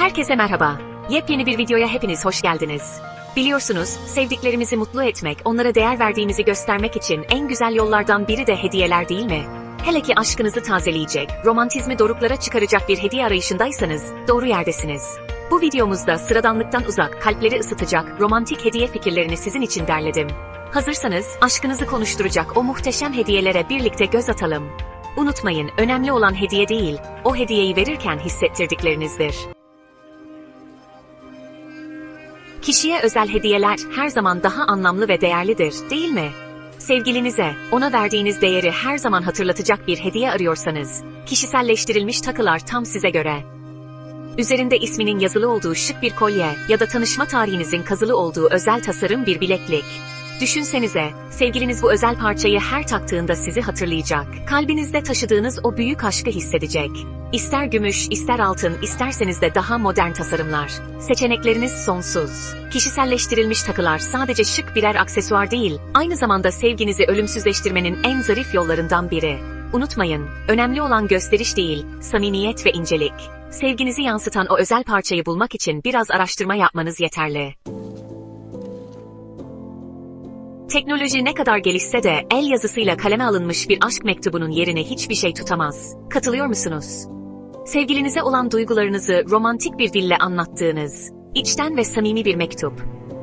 Herkese merhaba. Yepyeni bir videoya hepiniz hoş geldiniz. Biliyorsunuz, sevdiklerimizi mutlu etmek, onlara değer verdiğimizi göstermek için en güzel yollardan biri de hediyeler değil mi? Hele ki aşkınızı tazeleyecek, romantizmi doruklara çıkaracak bir hediye arayışındaysanız, doğru yerdesiniz. Bu videomuzda sıradanlıktan uzak, kalpleri ısıtacak, romantik hediye fikirlerini sizin için derledim. Hazırsanız, aşkınızı konuşturacak o muhteşem hediyelere birlikte göz atalım. Unutmayın, önemli olan hediye değil, o hediyeyi verirken hissettirdiklerinizdir. Kişiye özel hediyeler her zaman daha anlamlı ve değerlidir, değil mi? Sevgilinize, ona verdiğiniz değeri her zaman hatırlatacak bir hediye arıyorsanız, kişiselleştirilmiş takılar tam size göre. Üzerinde isminin yazılı olduğu şık bir kolye ya da tanışma tarihinizin kazılı olduğu özel tasarım bir bileklik. Düşünsenize, sevgiliniz bu özel parçayı her taktığında sizi hatırlayacak. Kalbinizde taşıdığınız o büyük aşkı hissedecek. İster gümüş, ister altın, isterseniz de daha modern tasarımlar. Seçenekleriniz sonsuz. Kişiselleştirilmiş takılar sadece şık birer aksesuar değil, aynı zamanda sevginizi ölümsüzleştirmenin en zarif yollarından biri. Unutmayın, önemli olan gösteriş değil, samimiyet ve incelik. Sevginizi yansıtan o özel parçayı bulmak için biraz araştırma yapmanız yeterli. Teknoloji ne kadar gelişse de el yazısıyla kaleme alınmış bir aşk mektubunun yerini hiçbir şey tutamaz. Katılıyor musunuz? Sevgilinize olan duygularınızı romantik bir dille anlattığınız, içten ve samimi bir mektup.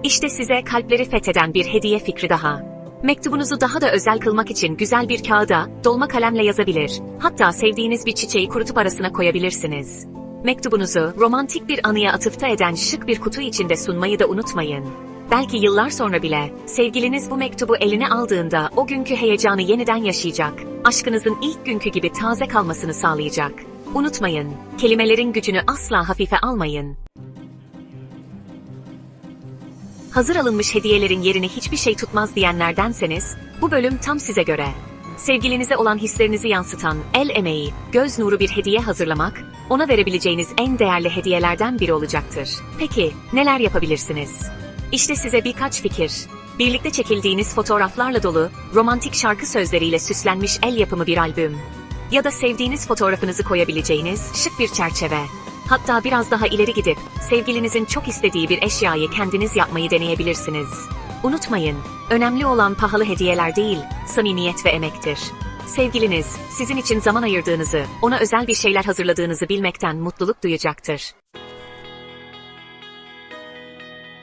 İşte size kalpleri fetheden bir hediye fikri daha. Mektubunuzu daha da özel kılmak için güzel bir kağıda, dolma kalemle yazabilir. Hatta sevdiğiniz bir çiçeği kurutup arasına koyabilirsiniz. Mektubunuzu romantik bir anıya atıfta eden şık bir kutu içinde sunmayı da unutmayın. Belki yıllar sonra bile, sevgiliniz bu mektubu eline aldığında o günkü heyecanı yeniden yaşayacak, aşkınızın ilk günkü gibi taze kalmasını sağlayacak. Unutmayın, kelimelerin gücünü asla hafife almayın. Hazır alınmış hediyelerin yerini hiçbir şey tutmaz diyenlerdenseniz, bu bölüm tam size göre. Sevgilinize olan hislerinizi yansıtan, el emeği, göz nuru bir hediye hazırlamak, ona verebileceğiniz en değerli hediyelerden biri olacaktır. Peki, neler yapabilirsiniz? İşte size birkaç fikir. Birlikte çekildiğiniz fotoğraflarla dolu, romantik şarkı sözleriyle süslenmiş el yapımı bir albüm. Ya da sevdiğiniz fotoğrafınızı koyabileceğiniz şık bir çerçeve. Hatta biraz daha ileri gidip, sevgilinizin çok istediği bir eşyayı kendiniz yapmayı deneyebilirsiniz. Unutmayın, önemli olan pahalı hediyeler değil, samimiyet ve emektir. Sevgiliniz, sizin için zaman ayırdığınızı, ona özel bir şeyler hazırladığınızı bilmekten mutluluk duyacaktır.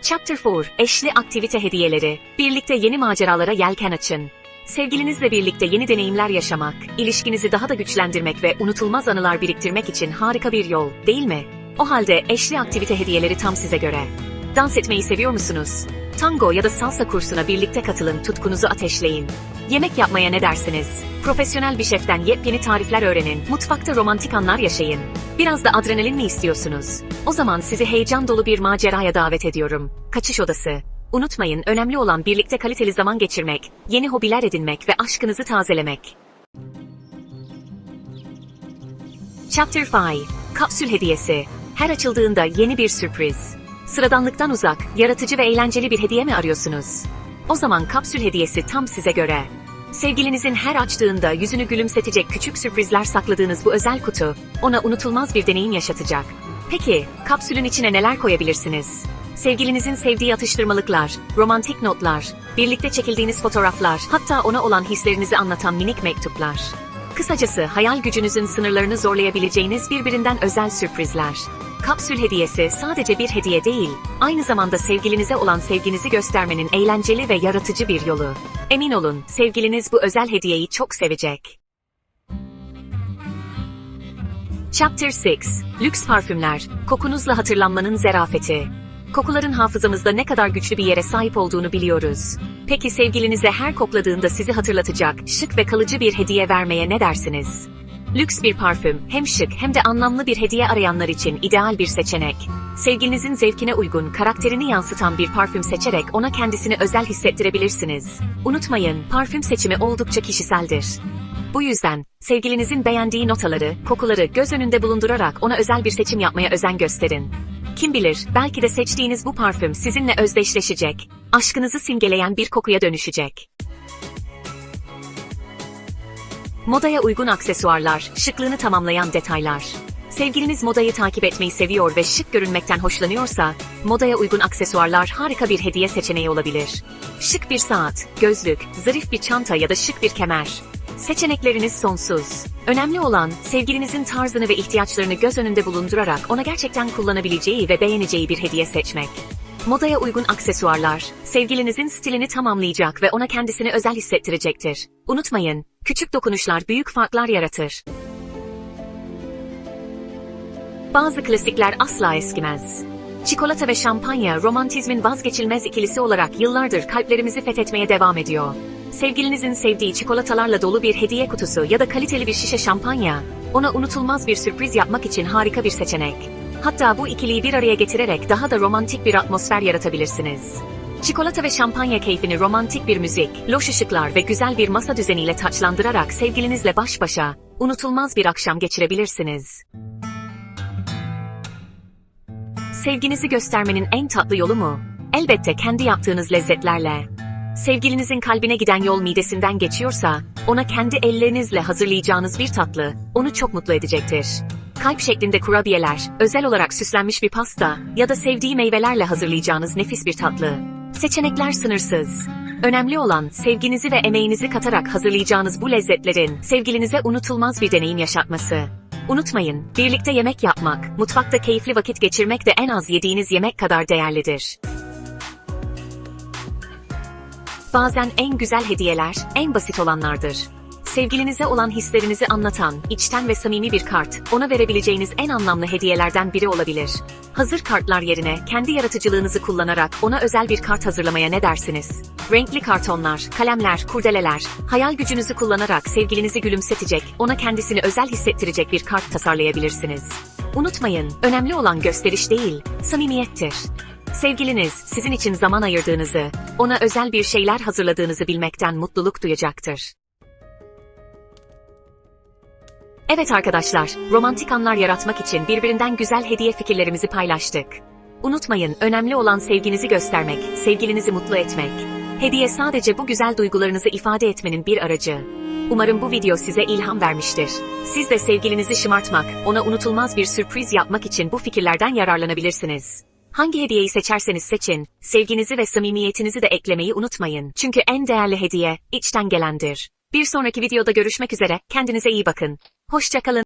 Chapter 4 Eşli aktivite hediyeleri. Birlikte yeni maceralara yelken açın. Sevgilinizle birlikte yeni deneyimler yaşamak, ilişkinizi daha da güçlendirmek ve unutulmaz anılar biriktirmek için harika bir yol, değil mi? O halde eşli aktivite hediyeleri tam size göre. Dans etmeyi seviyor musunuz? Tango ya da salsa kursuna birlikte katılın, tutkunuzu ateşleyin. Yemek yapmaya ne dersiniz? Profesyonel bir şeften yepyeni tarifler öğrenin, mutfakta romantik anlar yaşayın. Biraz da adrenalin mi istiyorsunuz? O zaman sizi heyecan dolu bir maceraya davet ediyorum. Kaçış odası. Unutmayın, önemli olan birlikte kaliteli zaman geçirmek, yeni hobiler edinmek ve aşkınızı tazelemek. Chapter 5 Kapsül hediyesi. Her açıldığında yeni bir sürpriz. Sıradanlıktan uzak, yaratıcı ve eğlenceli bir hediye mi arıyorsunuz? O zaman kapsül hediyesi tam size göre. Sevgilinizin her açtığında yüzünü gülümsetecek küçük sürprizler sakladığınız bu özel kutu, ona unutulmaz bir deneyim yaşatacak. Peki, kapsülün içine neler koyabilirsiniz? Sevgilinizin sevdiği atıştırmalıklar, romantik notlar, birlikte çekildiğiniz fotoğraflar, hatta ona olan hislerinizi anlatan minik mektuplar. Kısacası hayal gücünüzün sınırlarını zorlayabileceğiniz birbirinden özel sürprizler. Kapsül hediyesi sadece bir hediye değil, aynı zamanda sevgilinize olan sevginizi göstermenin eğlenceli ve yaratıcı bir yolu. Emin olun, sevgiliniz bu özel hediyeyi çok sevecek. Chapter 6 Lüks parfümler, kokunuzla hatırlanmanın zerafeti. Kokuların hafızamızda ne kadar güçlü bir yere sahip olduğunu biliyoruz. Peki sevgilinize her kokladığında sizi hatırlatacak, şık ve kalıcı bir hediye vermeye ne dersiniz? Lüks bir parfüm, hem şık hem de anlamlı bir hediye arayanlar için ideal bir seçenek. Sevgilinizin zevkine uygun, karakterini yansıtan bir parfüm seçerek ona kendisini özel hissettirebilirsiniz. Unutmayın, parfüm seçimi oldukça kişiseldir. Bu yüzden, sevgilinizin beğendiği notaları, kokuları göz önünde bulundurarak ona özel bir seçim yapmaya özen gösterin. Kim bilir, belki de seçtiğiniz bu parfüm sizinle özdeşleşecek, aşkınızı simgeleyen bir kokuya dönüşecek. Modaya uygun aksesuarlar, şıklığını tamamlayan detaylar. Sevgiliniz modayı takip etmeyi seviyor ve şık görünmekten hoşlanıyorsa, modaya uygun aksesuarlar harika bir hediye seçeneği olabilir. Şık bir saat, gözlük, zarif bir çanta ya da şık bir kemer. Seçenekleriniz sonsuz. Önemli olan, sevgilinizin tarzını ve ihtiyaçlarını göz önünde bulundurarak ona gerçekten kullanabileceği ve beğeneceği bir hediye seçmek. Modaya uygun aksesuarlar, sevgilinizin stilini tamamlayacak ve ona kendisini özel hissettirecektir. Unutmayın, küçük dokunuşlar büyük farklar yaratır. Bazı klasikler asla eskimez. Çikolata ve şampanya romantizmin vazgeçilmez ikilisi olarak yıllardır kalplerimizi fethetmeye devam ediyor. Sevgilinizin sevdiği çikolatalarla dolu bir hediye kutusu ya da kaliteli bir şişe şampanya, ona unutulmaz bir sürpriz yapmak için harika bir seçenek. Hatta bu ikiliyi bir araya getirerek daha da romantik bir atmosfer yaratabilirsiniz. Çikolata ve şampanya keyfini romantik bir müzik, loş ışıklar ve güzel bir masa düzeniyle taçlandırarak sevgilinizle baş başa, unutulmaz bir akşam geçirebilirsiniz. Sevginizi göstermenin en tatlı yolu mu? Elbette kendi yaptığınız lezzetlerle. Sevgilinizin kalbine giden yol midesinden geçiyorsa, ona kendi ellerinizle hazırlayacağınız bir tatlı, onu çok mutlu edecektir. Kalp şeklinde kurabiyeler, özel olarak süslenmiş bir pasta ya da sevdiği meyvelerle hazırlayacağınız nefis bir tatlı. Seçenekler sınırsız. Önemli olan sevginizi ve emeğinizi katarak hazırlayacağınız bu lezzetlerin sevgilinize unutulmaz bir deneyim yaşatması. Unutmayın, birlikte yemek yapmak, mutfakta keyifli vakit geçirmek de en az yediğiniz yemek kadar değerlidir. Bazen en güzel hediyeler, en basit olanlardır. Sevgilinize olan hislerinizi anlatan, içten ve samimi bir kart, ona verebileceğiniz en anlamlı hediyelerden biri olabilir. Hazır kartlar yerine kendi yaratıcılığınızı kullanarak ona özel bir kart hazırlamaya ne dersiniz? Renkli kartonlar, kalemler, kurdeleler, hayal gücünüzü kullanarak sevgilinizi gülümsetecek, ona kendisini özel hissettirecek bir kart tasarlayabilirsiniz. Unutmayın, önemli olan gösteriş değil, samimiyettir. Sevgiliniz, sizin için zaman ayırdığınızı, ona özel bir şeyler hazırladığınızı bilmekten mutluluk duyacaktır. Evet arkadaşlar, romantik anlar yaratmak için birbirinden güzel hediye fikirlerimizi paylaştık. Unutmayın, önemli olan sevginizi göstermek, sevgilinizi mutlu etmek. Hediye sadece bu güzel duygularınızı ifade etmenin bir aracı. Umarım bu video size ilham vermiştir. Siz de sevgilinizi şımartmak, ona unutulmaz bir sürpriz yapmak için bu fikirlerden yararlanabilirsiniz. Hangi hediyeyi seçerseniz seçin, sevginizi ve samimiyetinizi de eklemeyi unutmayın. Çünkü en değerli hediye, içten gelendir. Bir sonraki videoda görüşmek üzere, kendinize iyi bakın. Hoşçakalın.